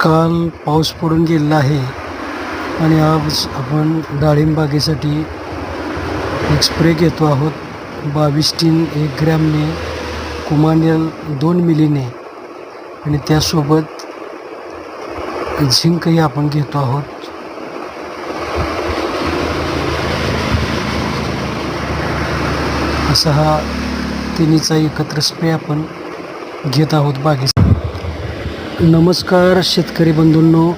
काल पाऊस पडून गेलेला आहे आणि आज आपण डाळिंब बागेसाठी एक स्प्रे घेतो आहोत. बावीस टीन एक ग्रॅमने कुमानियल दोन मिलीने. आणि त्यासोबत झिंकही आपण घेतो आहोत. असा हा तिन्हीचा एकत्र स्प्रे आपण घेत आहोत बागेसाठी. नमस्कार शेतकरी बंधूंनो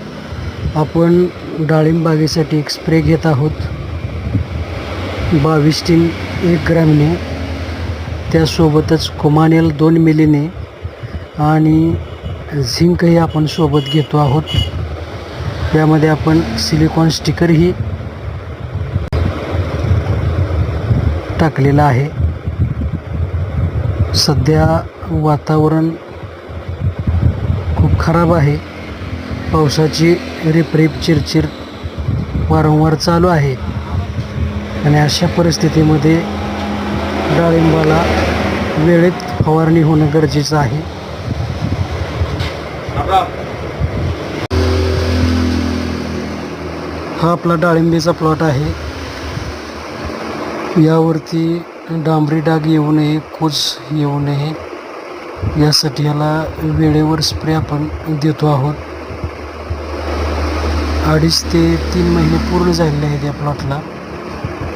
आपण डाळिंब बागेसाठी एक स्प्रे घेत आहोत. बावीस टीन एक ग्रॅमने. त्यासोबतच कुमानेल दोन मिलीने आणि झिंकही आपण सोबत घेतो आहोत. यामध्ये आपण सिलिकॉन स्टिकरही टाकलेलं आहे. सध्या वातावरण खूप खराब आहे. पावसाची रिपरिप चिरचिर वारंवार चालू आहे. आणि अशा परिस्थितीमध्ये डाळिंबाला वेळेत फवारणी होणं गरजेचं आहे. हा आपला डाळिंबीचा प्लॉट आहे. यावरती डांबरी डाग येऊ नये कूच येऊ नये. यासाठी याला वेळेवर स्प्रे आपण देतो आहोत. अडीच ते तीन महिने पूर्ण झालेले आहेत या प्लॉटला